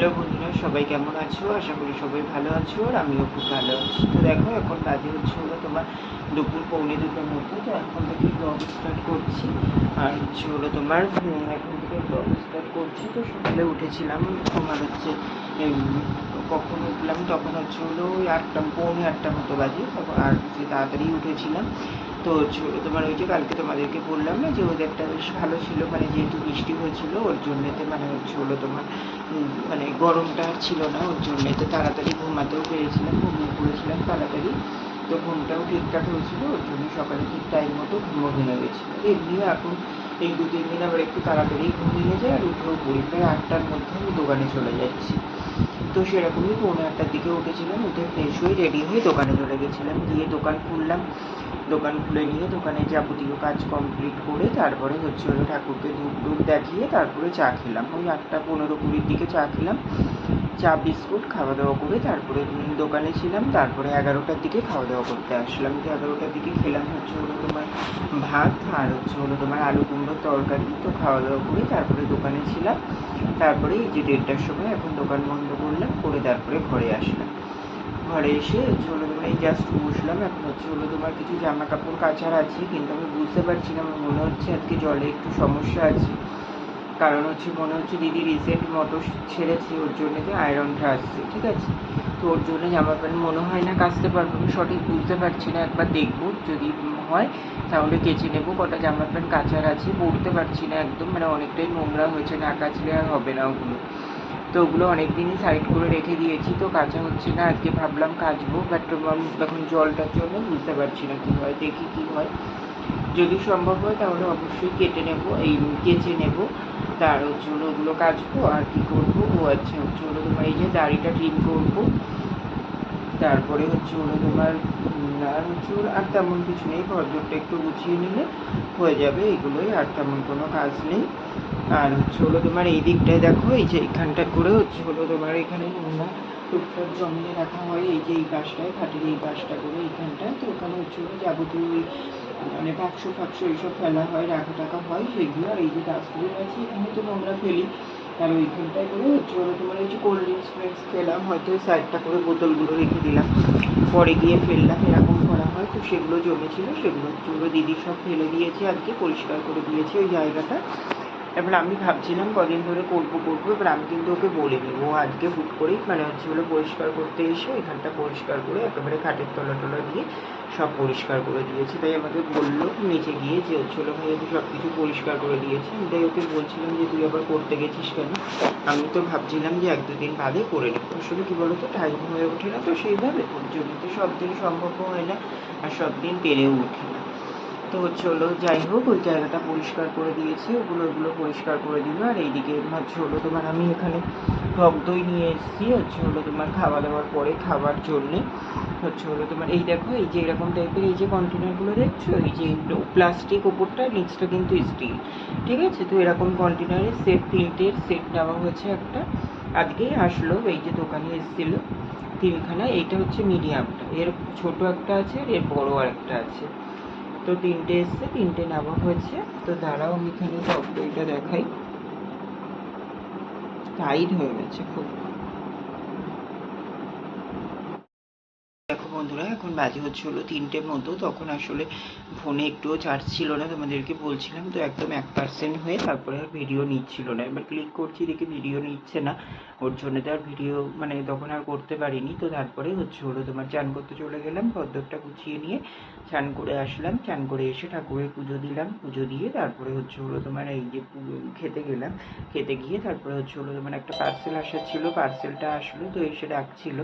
Hello বন্ধুরা, সবাই কেমন আছো? আশা করি সবাই ভালো আছো আর আমিও খুব ভালো আছি। তো দেখো, এখন বাজে হচ্ছে হলো তোমার দুপুর, পৌনে দুটোর মধ্যে। তো এখন থেকে ব্লগ স্টার্ট করছি। আর হচ্ছে হলো তোমার এখন থেকে ব্লগ স্টার্ট করছি। তো সকালে উঠেছিলাম, তোমার হচ্ছে কখন উঠলাম? তখন হচ্ছে হলো ওই আটটা, পৌনে আটটা মতো বাজে। তখন আর তাড়াতাড়ি উঠেছিলাম। তো তোমার ওই যে কালকে তোমাদেরকে বললাম না যে ওদেরটা বেশ ভালো ছিল মানে যেহেতু বৃষ্টি হয়েছিল, ওর জন্যেতে মানে হলো তোমার মানে গরমটা ছিল না, ওর জন্যেতে তাড়াতাড়ি ঘুমাতেও পেরেছিলাম, ঘুমিয়ে পড়েছিলাম তাড়াতাড়ি। তো ঘুমটাও ঠিকঠাক হয়েছিল, ওর জন্য সকালে ঠিক টাইম মতো ঘুমো ভেঙে গেছিল। এমনিও এখন এই দু তিন দিন আবার একটু তাড়াতাড়ি ঘুমিয়ে যায় আর উঠেও পড়ি। প্রায় আটটার মধ্যে আমি দোকানে চলে যাচ্ছি। তো সেরকমই পৌনে আটটার দিকে উঠেছিলাম, উঠে ফ্রেশ হয়ে রেডি হয়ে দোকানে চলে গেছিলাম। গিয়ে দোকান খুললাম। দোকান খুলে নিয়ে দোকানে যাবতীয় কাজ কমপ্লিট করে তারপরে হচ্ছে হলো ঠাকুরকে ধূপ ধূপ দেখিয়ে তারপরে চা খেলাম। ওই আটটা পনেরো কুড়ির দিকে চা খেলাম। চা, বিস্কুট খাওয়া দাওয়া করে তারপরে দোকানে ছিলাম। তারপরে এগারোটার দিকে খাওয়া দাওয়া করতে আসলাম। তো এগারোটার দিকে খেলাম হচ্ছে হলো তোমার ভাত আর হচ্ছে হলো তোমার আলু কুমড়োর তরকারি। তো খাওয়া দাওয়া করে তারপরে দোকানে ছিলাম। তারপরে এই যে দেড়টার সময় এখন দোকান বন্ধ করলাম, করে তারপরে ঘরে আসলাম। ঘরে এসে হচ্ছে হলো তোমার এই জাস্ট বসলাম এখন হচ্ছে হলো তোমার কিছু জামা কাপড় কাচার আছে, কিন্তু আমি বুঝতে পারছি না, আমার মনে হচ্ছে আজকে জলে একটু সমস্যা আছে। কারণ হচ্ছে মনে হচ্ছে দিদি রিসেন্ট মোটর ছেড়েছে, ওর জন্য যে আয়রনটা আসছে, ঠিক আছে? তো ওর জন্য জামা প্যান্ট মনে হয় না কাচতে পারব, আমি সঠিক বুঝতে পারছি না, একবার দেখব, যদি হয়, তাহলে কেচে নেব, কটা জামা প্যান্ট কাচার আছে পরতে পারছি না একদম মানে অনেকটাই নোংরা হয়েছে, না কাচলে আর হবে না ওগুলো। তো ওগুলো অনেক দিনই সাইড করে রেখে দিয়েছি, তো কাঁচা হচ্ছে না, আজকে ভাবলাম কাচবো বাট এখন জলটার জন্য বুঝতে পারছি না কী হয়, দেখি কী হয়। যদি সম্ভব হয় তাহলে অবশ্যই কেটে নেব, এই কেচে নেব, তার হচ্ছে ওগুলো কাচবো, আর কি করব? ও আচ্ছা হচ্ছে হলো তোমার এই যে দাড়িটা ট্রিম করব, তারপরে হচ্ছে হলো তোমার আর হচ্ছে আর তেমন কিছু নেই, ঘরদোরটা একটু গুছিয়ে নিলে হয়ে যাবে, এগুলোই আর তেমন কোনো কাজ নেই। আর হচ্ছে হলো তোমার এই দিকটায় দেখো, এই যে এইখানটা করে হচ্ছে, হলো তোমার এখানে নোংরা টুকটাক জমিয়ে রাখা হয়, এই যে এই পাশটায় খাটের এই পাশটা করে এইখানটায় তো ওখানে হচ্ছে হলো যাবতীয় ওই মানে বাক্স ফাক্স এইসব ফেলা হয়, রাখা টাকা হয়, সেগুলো। আর এই যে ডাস্টবিন আছে এখানে তো নোংরা ফেলি। আর ওইখানটায় করে হচ্ছে হলো তোমার এই যে কোল্ড ড্রিঙ্কস ফ্রিঙ্কস খেলাম, হয়তো ওই সাইডটা করে বোতলগুলো রেখে দিলাম। পরে গিয়ে ফেললাম, এরকম করা হয়। তো সেগুলো জমেছিল, সেগুলো হচ্ছে দিদি সব ফেলে দিয়েছে, আজকে পরিষ্কার করে দিয়েছে ওই জায়গাটা। এবার আমি ভাবছিলাম কদিন ধরে করব করব, এবার আমি কিন্তু ওকে বলিনি। ও আজকে হুট করেই মানে হচ্ছে হলো পরিষ্কার করতে এসে এখানটা পরিষ্কার করে একেবারে খাটের তলা টলা দিয়ে সব পরিষ্কার করে দিয়েছে। তাই আমাকে বলল নিচে গিয়ে যে হচ্ছে হলো ভাই সব কিছু পরিষ্কার করে দিয়েছে। আমি তাই ওকে বলছিলাম যে, তুই আবার করতে গেছিস কেন? আমি তো ভাবছিলাম যে, এক দুদিন বাদে করে নেব। আসলে কি বলতো টাইম হয়ে ওঠে না তো সেইভাবে। ওর জন্য তো সব দিন সম্ভব হয় না, আর সব দিন পেরেও ওঠে না। তো হলো যাই হোক, ওই জায়গাটা পরিষ্কার করে দিয়েছি, ওগুলো ওগুলো পরিষ্কার করে দিল আর এইদিকে হচ্ছে হলো তোমার আমি এখানে টক দই নিয়ে এসেছি হচ্ছে হলো তোমার খাওয়া দাওয়ার পরে খাবার জন্যে। হচ্ছে হলো তোমার, এই দেখো, এই যে এরকম টাইপের এই যে কন্টেনারগুলো দেখছ, এই যে প্লাস্টিক ওপরটা, নিচটা কিন্তু স্টিল ঠিক আছে? তো এরকম কন্টেনারের সেট তিনটের সেট নেওয়া হয়েছে একটা। আজকেই আসলো, এই যে দোকানে এসেছিল, তিনখানা, এইটা হচ্ছে মিডিয়ামটা এর ছোট একটা আছে এর বড় আর একটা আছে। তো তিনটে এসছে, তিনটে নেওয়া হয়েছে। তো দাঁড়াও, আমি এখানে সব দইটা দেখাই। টাইট হয়ে গেছে খুব দেখো বন্ধুরা এখন বাজে হচ্ছে হলো তিনটের মতো তখন আসলে ফোনে একটুও চার্জ ছিল না, তোমাদেরকে বলছিলাম। তো একদম এক পার্সেন্ট হয়ে তারপরে আর ভিডিও নিচ্ছিল না। এবার ক্লিক করছি, দেখি ভিডিও নিচ্ছে না। ওর জন্য তো আর ভিডিও মানে তখন আর করতে পারিনি। তো তারপরে হচ্ছে হলো তোমার চান করতে চলে গেলাম পদ্মরটা গুছিয়ে নিয়ে চান করে আসলাম। চান করে এসে ঠাকুরের পুজো দিলাম। পুজো দিয়ে তারপরে হচ্ছে হলো তোমার এই যে খেতে গেলাম। খেতে গিয়ে তারপরে হচ্ছে হলো তোমার একটা পার্সেল আসার ছিল। পার্সেলটা আসলো, তো এসে ডাকছিল।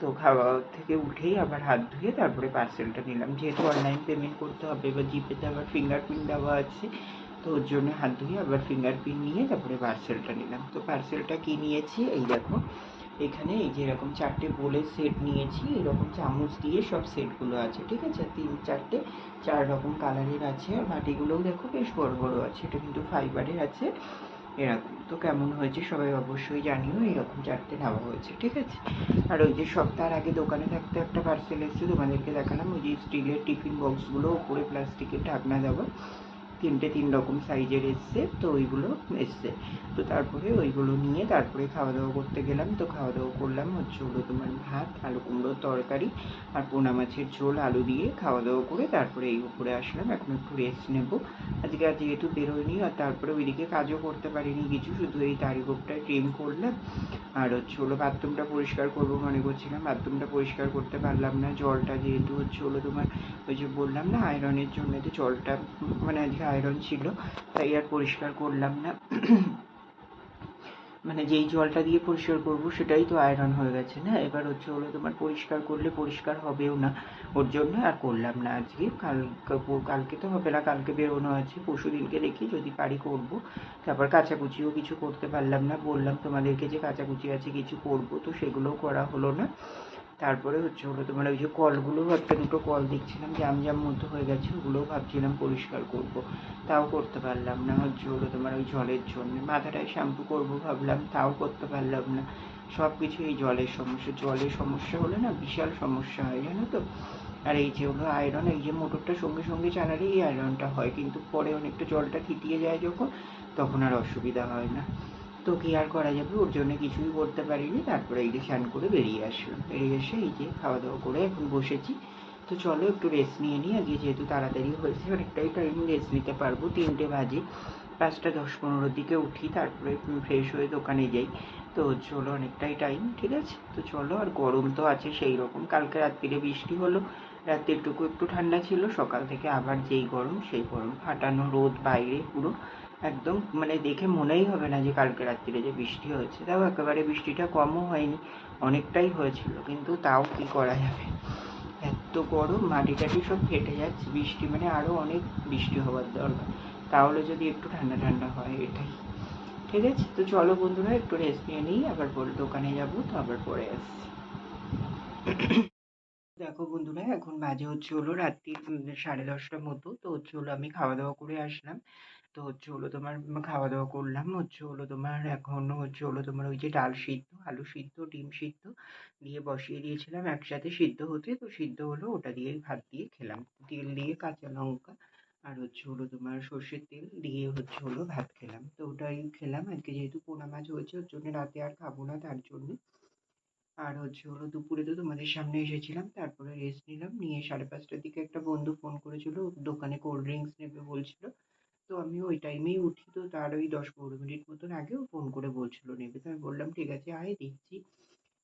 তো খাওয়া থেকে উঠেই আবার হাত ধুয়ে তারপরে পার্সেলটা নিলাম। যেহেতু অনলাইন পেমেন্ট করতে হবে, এবার জিপেতে আবার ফিঙ্গারপ্রিন্ট দেওয়া আছে, তো ওর জন্য হাত ধুয়ে আবার ফিঙ্গারপ্রিন্ট নিয়ে তারপরে পার্সেলটা নিলাম। তো পার্সেলটা কি নিয়েছি? এই দেখো, এখানে এই যে এরকম চারটে বোলের সেট নিয়েছি, এরকম চামচ দিয়ে সব সেটগুলো আছে, ঠিক আছে? তিন চারটে, চার রকম কালারের আছে, আর বাটিগুলোও দেখো বেশ বড় বড় আছে, এটা কিন্তু ফাইবারের আছে। এরকম তো কেমন হয়েছে সবাই অবশ্যই জানিও এরকম চারটে নেওয়া হয়েছে, ঠিক আছে? আর ওই যে সপ্তাহের আগে দোকানে থাকতে একটা পার্সেল এসেছে, তোমাদেরকে দেখালাম, ওই যে স্টিলের টিফিন বক্সগুলো উপরে প্লাস্টিকের ঢাকনা দেওয়া। তিনটে তিন রকম সাইজের এসছে, তো ওইগুলো এসছে। তো তারপরে ওইগুলো নিয়ে তারপরে খাওয়া দাওয়া করতে গেলাম, তো খাওয়া দাওয়া করলাম, হচ্ছে হলো তোমার ভাত, আলু কুমড়োর তরকারি আর পোনা মাছের ঝোল, আলু দিয়ে খাওয়া দাওয়া করে তারপরে এই উপরে আসলাম, এখন একটু রেস্ট নেব। আজকে আর যেহেতু বেরোয়নি আর তারপরে ওইদিকে কাজও করতে পারিনি কিছু, শুধু এই তারিখটা ট্রেন করলাম। আর হচ্ছে হলো বাথরুমটা পরিষ্কার করব মনে করছিলাম, বাথরুমটা পরিষ্কার করতে পারলাম না, জলটা যেহেতু হচ্ছে হলো তোমার ওই যে বললাম না আয়রনের জন্য তো জলটা মানে আজকে আয়রন ছিল, তাই আর পরিষ্কার করলাম না। মানে যেই জলটা দিয়ে পরিষ্কার করব, সেটাই তো আয়রন হয়ে গেছে, না? এবার হচ্ছে হলো তোমার পরিষ্কার করলে পরিষ্কার হবেও না। ওর জন্য আর করলাম না আজকে। কাল কালকে তো হবে না, কালকে বেরোনো আছে। পরশু দিনকে দেখি যদি পারি করব। তারপর কাচাকুচিও কিছু করতে পারলাম না। বললাম তোমাদেরকে যে কাচাকুচি আছে কিছু করব, তো সেগুলোও করা হলো না। তারপরে হচ্ছে হলো তোমার ওই যে কলগুলো, একটা দুটো কল দেখছিলাম জাম জাম মতো হয়ে গেছে, ওগুলোও ভাবছিলাম পরিষ্কার করব। তাও করতে পারলাম না, হচ্ছে হলো তোমার ওই জলের জন্য। মাথাটায় শ্যাম্পু করব ভাবলাম, তাও করতে পারলাম না। সব কিছু এই জলের সমস্যা। জলের সমস্যা হলে না বিশাল সমস্যা হয়, জানো তো? আর এই যে হলো আয়রন এই যে মোটরটা সঙ্গে সঙ্গে চালালেই এই আয়রনটা হয়, কিন্তু পরে অনেকটা জলটা থিতিয়ে যায় যখন, তখন আর অসুবিধা হয় না। তো কি আর করা যাবে? ওর জন্য কিছুই করতে পারিনি। তারপরে এই যে স্নান করে বেরিয়ে আসলাম। বেরিয়ে এসে এই যে খাওয়া দাওয়া করে এখন বসেছি। তো চলো একটু রেস্ট নিয়ে নিই। আজকে যেহেতু তাড়াতাড়ি হয়েছে, অনেকটাই টাইম রেস্ট নিতে পারব। তিনটে বাজে, পাঁচটা দশ পনেরোর দিকে উঠি। তারপরে ফ্রেশ হয়ে দোকানে যাই। তো চলো অনেকটাই টাইম ঠিক আছে? তো চলো, আর গরম তো আছে সেই রকম। কালকে রাত্রিরে বৃষ্টি হলো। রাত্রিটুকু একটু ঠান্ডা ছিল। সকাল থেকে আবার যেই গরম, সেই গরম ফাটানো রোদ বাইরে পুরো। একদম মানে দেখে মনেই হবে না যে কালকে রাত্রিরে যে বৃষ্টি হয়েছে। তাও একেবারে বৃষ্টিটা কমও হয়নি, অনেকটাই হয়েছিল, কিন্তু তাও কি করা যাবে? এত গরম মাটি টাটি সব ফেটে যাচ্ছে, বৃষ্টি মানে আরও অনেক বৃষ্টি হওয়ার দরকার। তাহলে যদি একটু ঠান্ডা ঠান্ডা হয় এটাই। ঠিক আছে? তো চলো বন্ধুরা, একটু রেস্ট নিয়ে নিই, আবার পরে দোকানে যাব, তো আবার পরে আসছি। দেখো বন্ধুরা, এখন বাজে হচ্ছে হলো রাত্রি সাড়ে দশটার মতো। তো হচ্ছে হলো আমি খাওয়া দাওয়া করে আসলাম। তো হচ্ছে হলো তোমার খাওয়া দাওয়া করলাম। হচ্ছে হলো তোমার এখন হচ্ছে হলো তোমার ওই যে ডাল সিদ্ধ, আলু সিদ্ধ, ডিম সিদ্ধ দিয়ে বসিয়ে দিয়েছিলাম একসাথে সিদ্ধ হতে। তো সিদ্ধ হলো ওটা দিয়ে ভাত দিয়ে খেলাম। তেল দিয়ে কাঁচা লঙ্কা আর হচ্ছে হলো তোমার সর্ষের তেল দিয়ে হচ্ছে হলো ভাত খেলাম। তো ওটাই খেলাম। আজকে যেহেতু পোনা মাছ হয়েছে, ওর জন্য রাতে আর খাব না, তার জন্য। আর হচ্ছে হলো দুপুরে তো তোমাদের সামনে এসেছিলাম, তারপরে রেস্ট নিলাম, নিয়ে সাড়ে পাঁচটার দিকে একটা বন্ধু ফোন করেছিল দোকানে কোল্ড ড্রিঙ্কস নেবে বলছিল। তো আমি ওই টাইমেই উঠি তো তার ওই দশ পনেরো মিনিট মতন আগেও ফোন করে বলছিল নেবে। তো আমি বললাম, ঠিক আছে, আয়, দেখছি।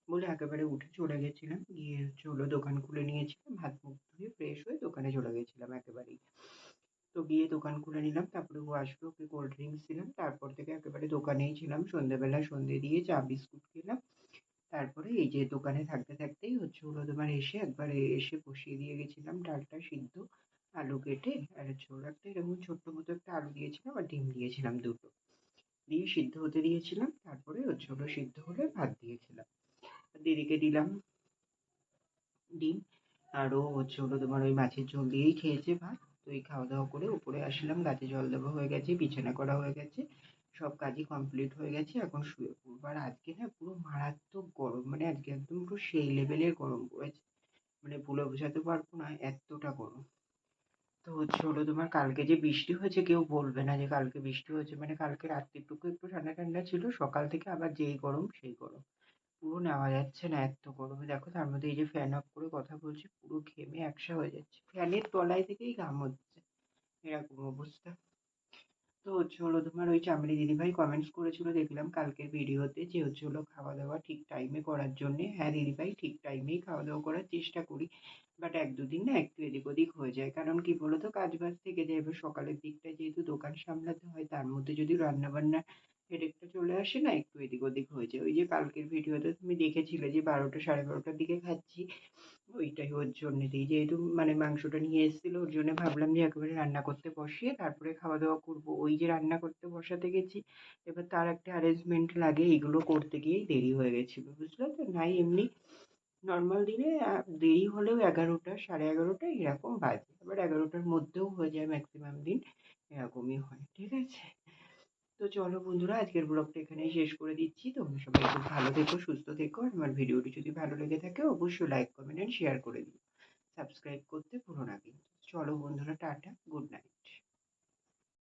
বলে একেবারে উঠে চলে গেছিলাম, গিয়ে হচ্ছে হলো দোকান খুলে নিয়েছিলাম, হাত মুখ ধুয়ে ফ্রেশ হয়ে দোকানে চলে গেছিলাম একেবারেই। তো গিয়ে দোকান খুলে নিলাম, তারপরে ও আসলো, ওকে কোল্ড ড্রিঙ্কস দিলাম, তারপর থেকে একেবারে দোকানেই ছিলাম। সন্ধ্যেবেলা সন্ধ্যে দিয়ে চা, বিস্কুট খেলাম। তারপরে এই যে দোকানে থাকতে থাকতেই হচ্ছে হলো তোমার এসে একবার এসে বসিয়ে দিয়ে গেছিলাম, ডালটা সিদ্ধ, আলু কেটে, আর হচ্ছে ওর একটা এরকম ছোট্ট মতো একটা আলু দিয়েছিলাম আর ডিম দিয়েছিলাম দুটো। দিয়ে সিদ্ধ হতে দিয়েছিলাম, তারপরে হচ্ছে ওটা সিদ্ধ হলে ভাত দিয়েছিলাম। দিদিকে দিলাম ডিম আরও হচ্ছে হলো তোমার ওই মাছের ঝোল দিয়েই খেয়েছে ভাত। তো এই খাওয়া দাওয়া করে উপরে আসলাম, গাছে জল দেওয়া হয়ে গেছে, বিছানা করা হয়ে গেছে। সব কাজই কমপ্লিট হয়ে গেছে, এখন শুয়ে পড়ব। আর আজকে না পুরো মারাত্মক গরম মানে আজকে একদম পুরো সেই লেভেলের গরম পড়েছে। মানে বলে বোঝাতে পারব না, এতটা গরম। তো হচ্ছে হলো তোমার কালকে যে বৃষ্টি হয়েছে কেউ বলবে না যে কালকে বৃষ্টি হয়েছে। মানে কালকে রাত্রিটুকু একটু ঠান্ডা ঠান্ডা ছিল, সকাল থেকে আবার যেই গরম সেই গরম। পুরো নেওয়া যাচ্ছে না এত গরমে। দেখো তার মধ্যে এই যে ফ্যান অফ করে কথা বলছি, পুরো ঘেমে একসা হয়ে যাচ্ছে। ফ্যানের তলায় থেকেই ঘাম হচ্ছে। এরকম অবস্থা। তো হচ্ছে হলো তোমার ওই চামড়ি দিদিভাই কমেন্টস করেছিল, দেখলাম কালকের ভিডিওতে যে হচ্ছে হলো খাওয়া দাওয়া ঠিক টাইমে করার জন্যে। হ্যাঁ দিদিভাই, ঠিক টাইমেই খাওয়া দাওয়া করার চেষ্টা করি। বাট এক দুদিন না একটু এদিক ওদিক হয়ে যায়। কারণ কি বলতো? কাজ বাজ থেকে যায়, এবার সকালের দিকটা যেহেতু দোকান সামলাতে হয়, তার মধ্যে যদি রান্না বান্না হেডেকটা চলে আসে না, একটু এদিক ওদিক হয়ে যায়। ওই যে কালকের ভিডিওতে তুমি দেখেছিলে যে বারোটা সাড়ে বারোটার দিকে খাচ্ছি, ওইটাই ওর জন্যে দিই যেহেতু মানে মাংসটা নিয়ে এসেছিল, ওর জন্য ভাবলাম যে একেবারে রান্না করতে বসিয়ে তারপরে খাওয়া দাওয়া করব। ওই যে রান্না করতে বসাতে গেছি, এবার তার একটা অ্যারেঞ্জমেন্ট লাগে, এইগুলো করতে গিয়েই দেরি হয়ে গেছিল, বুঝলে তো? নাই এমনি নর্মাল দিনে দেরি হলেও এগারোটা, সাড়ে এগারোটা এরকম বাজে। আবার এগারোটার মধ্যেও হয়ে যায় ম্যাক্সিমাম দিন, এরকমই হয়, ঠিক আছে? তো চলো বন্ধুরা, আজকের ব্লগটা এখানেই শেষ করে দিচ্ছি। তোমরা সবাই খুব ভালো থেকো, সুস্থ থেকো, আর আমার ভিডিওটি যদি ভালো লেগে থাকে, অবশ্যই লাইক কমেন্ট অ্যান্ড শেয়ার করে দিও। সাবস্ক্রাইব করতে ভুলো না কিন্তু। চলো বন্ধুরা, টাটা গুড নাইট